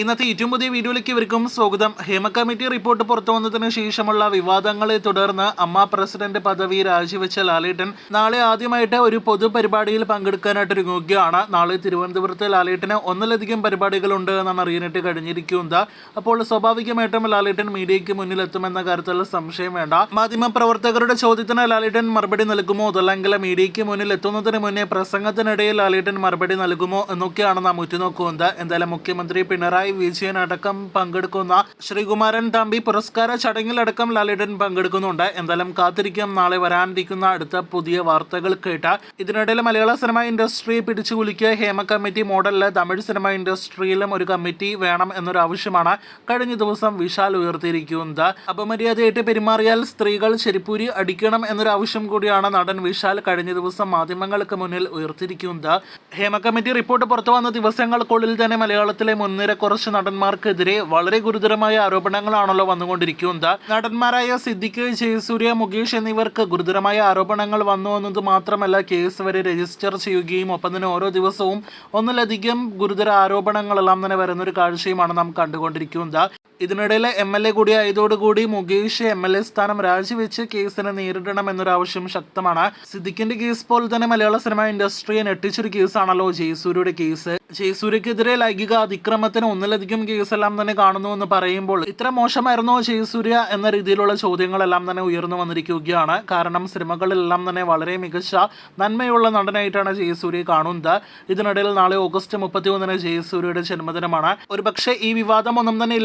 ഇന്നത്തെ ഏറ്റവും പുതിയ വീഡിയോയിലേക്ക് ഇവർക്കും സ്വാഗതം. ഹേമ കമ്മിറ്റി റിപ്പോർട്ട് പുറത്തു വന്നതിന് ശേഷമുള്ള വിവാദങ്ങളെ തുടർന്ന് അമ്മ പ്രസിഡന്റ് പദവി രാജിവെച്ച ലാലേട്ടൻ നാളെ ആദ്യമായിട്ട് ഒരു പൊതുപരിപാടിയിൽ പങ്കെടുക്കാനായിട്ട് ഒരുങ്ങുകയാണ്. നാളെ തിരുവനന്തപുരത്ത് ലാലേട്ടന് ഒന്നിലധികം പരിപാടികളുണ്ട് എന്നാണ് അറിയാനായിട്ട് കഴിഞ്ഞിരിക്കുന്നത്. അപ്പോൾ സ്വാഭാവികമായിട്ടും ലാലേട്ടൻ മീഡിയയ്ക്ക് മുന്നിൽ എത്തുമെന്ന കാര്യത്തിൽ സംശയം വേണ്ട. മാധ്യമപ്രവർത്തകരുടെ ചോദ്യത്തിന് ലാലേട്ടൻ മറുപടി നൽകുമോ? അതല്ലെങ്കിൽ മീഡിയയ്ക്ക് മുന്നിൽ എത്തുന്നതിന് മുന്നേ പ്രസംഗത്തിനിടയിൽ ലാലേട്ടൻ മറുപടി നൽകുമോ എന്നൊക്കെയാണ് നാം ഉറ്റുനോക്കുന്നത്. എന്തായാലും മുഖ്യമന്ത്രി പിണറായി വിജയൻ അടക്കം പങ്കെടുക്കുന്ന ശ്രീകുമാരൻ തമ്പി പുരസ്കാര ചടങ്ങിലടക്കം ലാലേട്ടൻ പങ്കെടുക്കുന്നുണ്ട്. എന്തായാലും കാത്തിരിക്കാം. നാളെ വരാനിരിക്കുന്ന അടുത്ത പുതിയ വാർത്തകൾ കേട്ട ഇതിനിടയിൽ മലയാള സിനിമ ഇൻഡസ്ട്രിയെ പിടിച്ചു കുലിക്കുക ഹേമ കമ്മിറ്റി മോഡലിൽ തമിഴ് സിനിമ ഇൻഡസ്ട്രിയിലും ഒരു കമ്മിറ്റി വേണം എന്നൊരു ആവശ്യമാണ് കഴിഞ്ഞ ദിവസം വിശാൽ ഉയർത്തിയിരിക്കുന്നത്. അപമര്യാദയായിട്ട് പെരുമാറിയാൽ സ്ത്രീകൾ ചെരിപ്പൂരി അടിക്കണം എന്നൊരു ആവശ്യം കൂടിയാണ് നടൻ വിശാൽ കഴിഞ്ഞ ദിവസം മാധ്യമങ്ങൾക്ക് മുന്നിൽ ഉയർത്തിയിരിക്കുന്നത്. ഹേമ കമ്മിറ്റി റിപ്പോർട്ട് പുറത്തു വന്ന ദിവസങ്ങൾക്കുള്ളിൽ തന്നെ മലയാളത്തിലെ മുൻനിര കുറച്ച് നടന്മാർക്കെതിരെ വളരെ ഗുരുതരമായ ആരോപണങ്ങളാണല്ലോ വന്നുകൊണ്ടിരിക്കുന്നത്. നടന്മാരായ സിദ്ദിഖ് ജയസൂര്യ മുകേഷ് എന്നിവർക്ക് ഗുരുതരമായ ആരോപണങ്ങൾ വന്നു എന്നത് മാത്രമല്ല കേസ് വരെ രജിസ്റ്റർ ചെയ്യുകയും ഒപ്പം തന്നെ ഓരോ ദിവസവും ഒന്നിലധികം ഗുരുതര ആരോപണങ്ങളെല്ലാം തന്നെ വരുന്നൊരു കാഴ്ചയുമാണ് നാം കണ്ടുകൊണ്ടിരിക്കുന്നത്. ഇതിനിടയിൽ എം എൽ എ കൂടി ആയതോടുകൂടി മുകേഷ് എം എൽ എ സ്ഥാനം രാജിവെച്ച് കേസിനെ നേരിടണം എന്നൊരു ആവശ്യം ശക്തമാണ്. സിദ്ദിഖിന്റെ കേസ് പോലെ തന്നെ മലയാള സിനിമ ഇൻഡസ്ട്രിയെ ഞെട്ടിച്ചൊരു കേസാണല്ലോ ജയസൂര്യയുടെ കേസ്. ജയസൂര്യക്കെതിരെ ലൈംഗിക അതിക്രമത്തിന് ഒന്നിലധികം കേസെല്ലാം തന്നെ കാണുന്നുവെന്ന് പറയുമ്പോൾ ഇത്ര മോശമായിരുന്നോ ജയസൂര്യ എന്ന രീതിയിലുള്ള ചോദ്യങ്ങളെല്ലാം തന്നെ ഉയർന്നു വന്നിരിക്കുകയാണ്. കാരണം സിനിമകളിലെല്ലാം തന്നെ വളരെ മികച്ച നന്മയുള്ള നടനായിട്ടാണ് ജയസൂര്യ കാണുന്നത്. ഇതിനിടയിൽ നാളെ ഓഗസ്റ്റ് മുപ്പത്തി ഒന്നിന് ജയസൂര്യയുടെ ജന്മദിനമാണ്. ഒരുപക്ഷെ ഈ വിവാദം ഒന്നും തന്നെ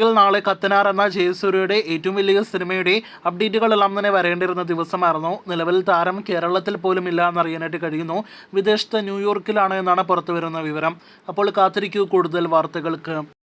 ഇല്ലായിരുന്നുവെങ്കിൽ നാളെ കത്തനാർ എന്ന ജയസൂര്യയുടെ ഏറ്റവും വലിയ സിനിമയുടെ അപ്ഡേറ്റുകളെല്ലാം തന്നെ വരേണ്ടിരുന്ന ദിവസമായിരുന്നു. നിലവിൽ താരം കേരളത്തിൽ പോലും ഇല്ല എന്നറിയാനായിട്ട് കഴിയുന്നു. വിദേശത്ത് ന്യൂയോർക്കിലാണ് എന്നാണ് പുറത്തു വരുന്ന വിവരം. അപ്പോൾ കാത്തിരിക്കൂ കൂടുതൽ വാർത്തകൾക്ക്.